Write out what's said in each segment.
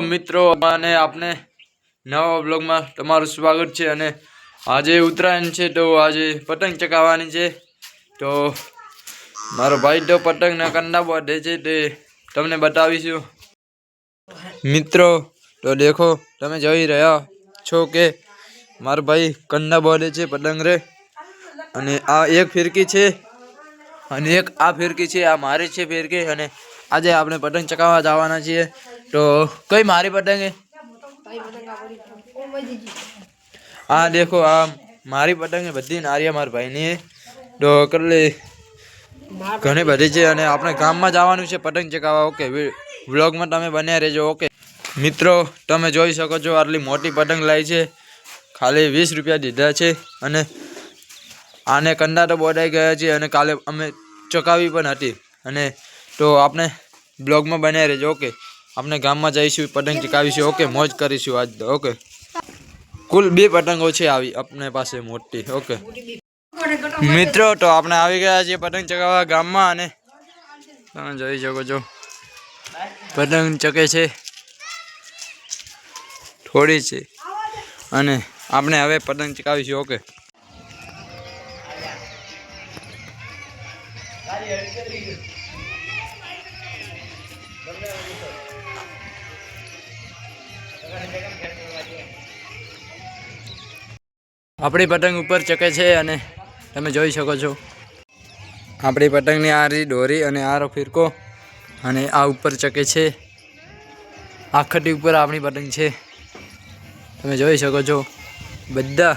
મિત્રો અને આપને નવા બ્લોગમાં તમારું સ્વાગત છે અને આજે ઉત્તરાયણ છે તો આજે પતંગ ચગાવવાની છે. તો મારો ભાઈ તો પતંગના કંડા બાંધે છે તે તમને બતાવીશું. મિત્રો, તો દેખો, તમે જોઈ રહ્યા છો કે મારો ભાઈ કંડા બાંધે છે પતંગ રે. અને આ એક ફિરકી છે. અને એક આ ફિરકી છે, આ મારી છે ફિરકી. અને આજે આપણે પતંગ ચકાવવા જવાના છીએ. તો કઈ મારી પતંગ? હે દેખો, આ મારી પતંગ બધી નારિયા મારા ભાઈની. તો કેટલી ઘણી બધી છે અને આપણે ગામમાં જવાનું છે પતંગ ચકાવવા ઓકે વ્લોગમાં તમે બન્યા રહેજો. ઓકે. મિત્રો, તમે જોઈ શકો છો આટલી મોટી પતંગ લાવી છે. ખાલી વીસ રૂપિયા દીધા છે અને આને કંડા તો બોડાઈ ગયા છે અને કાલે અમે ચકાવી પણ હતી. અને તો આપણે બ્લોગમાં બન્યા રહેજો. ઓકે. આપણે ગામમાં જઈશું પતંગ ચકાવીશું ઓકે, મોજ કરીશું આજ ઓકે. કુલ બે પતંગો છે આવી આપણે પાસે મોટી, ઓકે. મિત્રો, તો આપણે આવી ગયા છીએ પતંગ ચકાવવા ગામમાં અને તમે જોઈ શકો છો, પતંગ ચકે છે, થોડી છે, અને આપણે હવે પતંગ ચકાવીશું ઓકે. આપણી પતંગ ઉપર ચકે છે અને તમે જોઈ શકો છો. આપણી પતંગની આ રી દોરી અને આ ફિરકો અને આ ઉપર ચકે છે. આખટી ઉપર આપણી પતંગ છે. તમે જોઈ શકો છો. બધા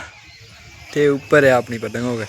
તે ઉપર આપણી પતંગ ઓકે